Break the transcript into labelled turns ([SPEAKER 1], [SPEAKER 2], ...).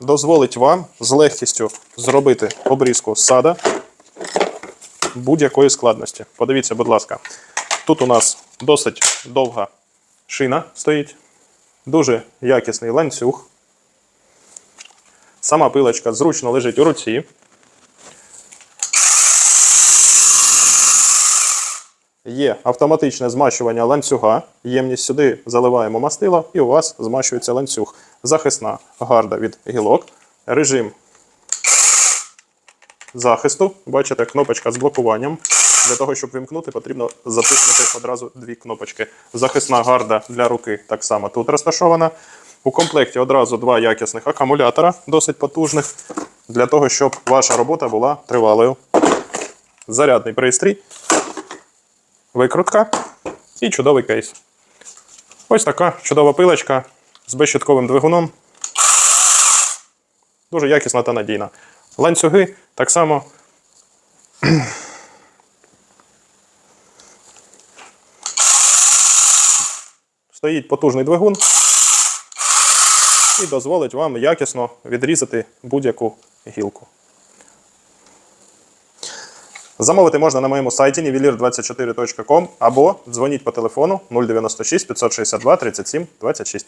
[SPEAKER 1] дозволить вам з легкістю зробити обрізку сада будь-якої складності. Подивіться, будь ласка, тут у нас досить довга шина стоїть, дуже якісний ланцюг. Сама пилочка зручно лежить у руці. Є автоматичне змащування ланцюга. Ємність сюди заливаємо мастило, і у вас змащується ланцюг. Захисна гарда від гілок. Режим захисту. Бачите, кнопочка з блокуванням. Для того, щоб вимкнути, потрібно затиснути одразу дві кнопочки. Захисна гарда для руки так само тут розташована. У комплекті одразу два якісних акумулятора, досить потужних, для того, щоб ваша робота була тривалою. Зарядний пристрій, викрутка і чудовий кейс. Ось така чудова пилочка з безщитковим двигуном. Дуже якісна та надійна. Ланцюги так само. Стоїть потужний двигун і дозволить вам якісно відрізати будь-яку гілку. Замовити можна на моєму сайті nivelir24.com або дзвоніть по телефону 096 562 37 26.